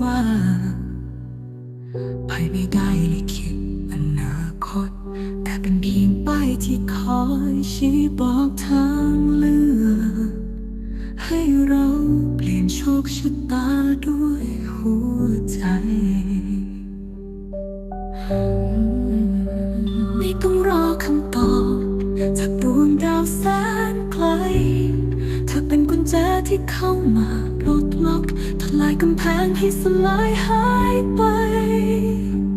ว่า ไปไม่ได้ลิขิตอนาคต แต่เป็นเพียงป้ายที่คอยชี้บอกทางเลือกให้เราเปลี่ยนโชคชะตาด้วยหัวใจไม่ต้องรอคำตอบ แจที่เข้ามาปลดล็อกทลายกำแพงให้สลายหายไป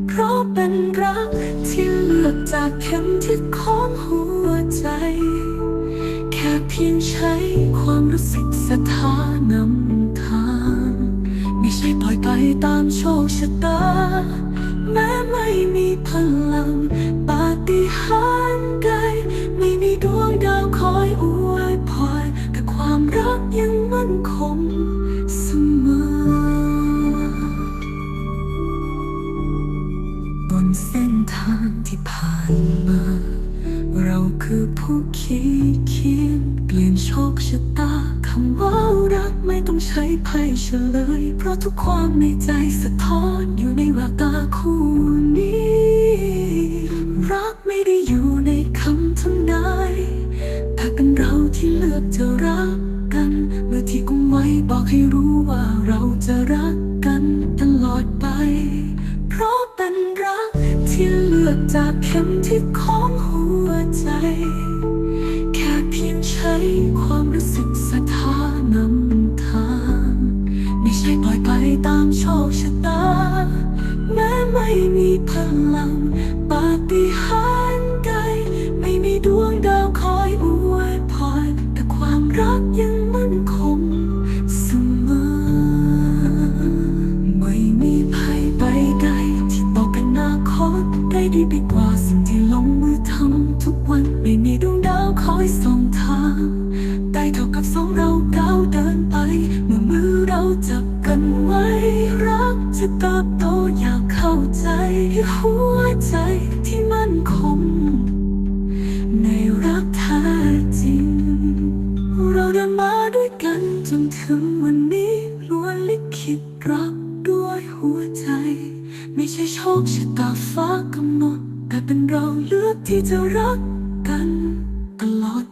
เพราะเป็นรักที่เลือกจากเข็มทิศของหัวใจ แค่เพียงใช้ความรู้สึกศรัทธานำทางไม่ใช่ปล่อยไปตามโชคชะตา แม้ไม่มีพลัง ความรักยังมั่นคงเสมอบนเส้นทางที่ผ่านมา เราคือผู้คิดเขียนเปลี่ยนโชคชะตาคำว่ารักไม่ต้องใช้ไพ่เฉลย เพราะทุกความในใจสะท้อนอยู่ในแวว ลือกจะรักกัน เมื่อที่กุมไว้บอกให้รู้ว่าเราจะรักกันตลอดไป เพราะเป็นรักที่เลือกจากเข็มทิศของหัวใจ แค่เพียงใช้ความรู้สึกศรัทธานำทางไม่ใช่ปล่อยไปตามโชคชะตา แม้ไม่มีพลัง รักยังมั่นคงเสมอ ไม่มีภัไปใดที่ต่อกันนาคตได้ดีไปกว่าสิ่งที่ลงมือทำทุกวันไม่มีดวงดาวคอยส่องทางได้เท่ากับสองเราก้าเดินไปมือมือเราจับกันไว้รักจะเติบ กันจนถึงวันนี้ล้วนลิขิตรักด้วยหัวใจ ไม่ใช่โชคชะตาฟ้ากำหนด แต่เป็นเราเลือกที่จะรักกันตลอด